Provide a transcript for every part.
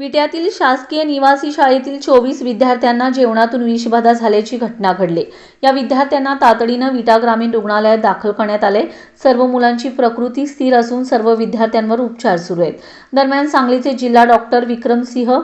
विट्यातील शासकीय निवासी शाळेतील चोवीस विद्यार्थ्यांना जेवणातून विषबाधा झाल्याची घटना घडली. या विद्यार्थ्यांना तातडीनं विटा ग्रामीण रुग्णालयात दाखल करण्यात आले. सर्व मुलांची प्रकृती स्थिर असून सर्व विद्यार्थ्यांवर उपचार सुरू आहेत. दरम्यान सांगलीचे जिल्हा डॉक्टर विक्रमसिंह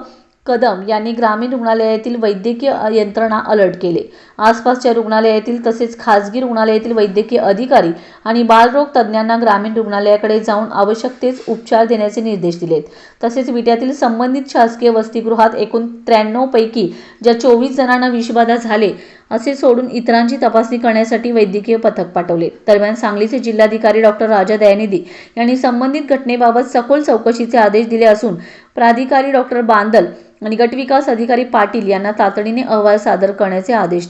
कदम यांनी ग्रामीण रुग्णालयातील वैद्यकीय यंत्रणा अलर्ट केले. आसपासच्या रुग्णालयातील तसेच खासगी रुग्णालयातील वैद्यकीय अधिकारी आणि बालरोग तज्ज्ञांना ग्रामीण रुग्णालयाकडे जाऊन आवश्यक तेच उपचार देण्याचे निर्देश दिलेत. तसेच विट्यातील संबंधित शासकीय वसतिगृहात एकूण त्र्याण्णव पैकी ज्या चोवीस जणांना विषबाधा झाले असे सोडून इतरांची तपासणी करण्यासाठी वैद्यकीय पथक पाठवले. दरम्यान सांगलीचे जिल्हाधिकारी डॉक्टर राजा दयानिधी यांनी संबंधित घटनेबाबत सखोल चौकशीचे आदेश दिले असून प्राधिकारी डॉक्टर बांदल आणि गटविकास अधिकारी पाटील यांना तातडीने अहवाल सादर करण्याचे आदेश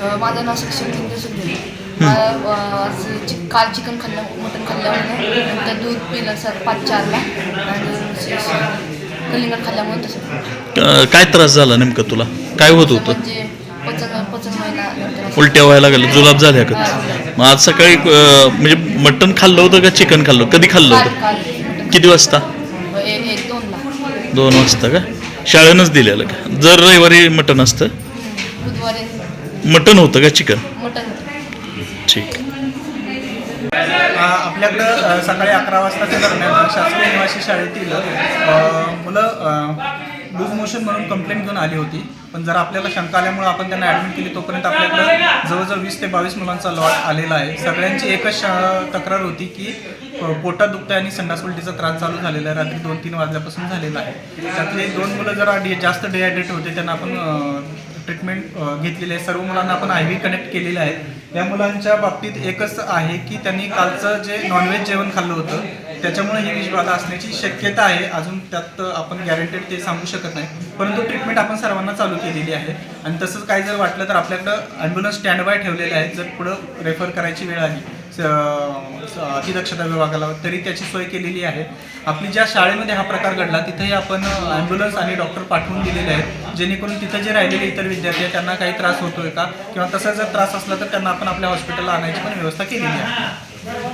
अं, माझं नाव शिक्षक हिंदू सुद्धा काल चिकन खाल्लं मटण खाल्ल्यामुळे नंतर दूध पिलं सर पाच चारला. आणि कलिंगड खाल्ल्यामुळे तसं अ, काय त्रास झाला नेमकं तुला? काय होत होतं? म्हणजे पचन पचन व्हायला असं- उलट्या व्हायला लागलं जुलाब झाल्या का. मग आज सकाळी अ, म्हणजे मटण खाल्लं होतं का चिकन खाल्लं कधी खाल्लं काल होतं? काल. किती वाजता? एक दोन वाजता का? शाळेनंच दिलेलं का? जर रविवारी मटण असतं? बुधवारी. मटण होतं का चिकन? होतं. ठीक. आपल्याकडं सकाळी अकरा वाजताच्या दरम्यान शासकीय निवासी शाळेतील मुलं लूज मोशन म्हणून कंप्लेंट घेऊन आली होती. पण जर आपल्याला शंका आल्यामुळे आपण त्यांना ॲडमिट केली तोपर्यंत आपल्याकडं जवळजवळ वीस ते बावीस मुलांचा लॉट आलेला आहे. सगळ्यांची एकच तक्रार होती की पोटात दुखतं आणि संडास उलटीचा त्रास चालू झालेला आहे. रात्री दोन तीन वाजल्यापासून झालेला आहे. त्यातले दोन मुलं जरा डि जास्त डिहायड्रेट होते. त्यांना आपण ट्रीटमेंट घेतलेली आहे. सर्व मुलांना आपण आय व्ही कनेक्ट केलेले आहेत या मुलांच्या बाबतीत एकच आहे की त्यांनी कालचं जे नॉनव्हेज जेवण खाल्लं होतं त्याच्यामुळे ही विषबाधा असण्याची शक्यता आहे. अजून त्यात आपण गॅरंटेड ते सांगू शकत नाही. परंतु ट्रीटमेंट आपण सर्वांना चालू केलेली आहे. आणि तसंच काय जर वाटलं तर आपल्याकडं ॲम्ब्युलन्स स्टँड बाय ठेवलेले आहेत. जर पुढं रेफर करायची वेळ आली स- अतिदक्षता विभागाला तरी त्याची सोय केलेली आहे. आपली ज्या शाळेमध्ये हा प्रकार घडला तिथेही आपण ॲम्ब्युलन्स आणि डॉक्टर पाठवून दिलेले आहेत. जेणेकरून तिथं जे राहिलेले इतर विद्यार्थी आहेत त्यांना काही त्रास होतोय का? किंवा तसा जर त्रास असला तर त्यांना आपण आपल्या हॉस्पिटलला आणायची पण व्यवस्था केलेली आहे.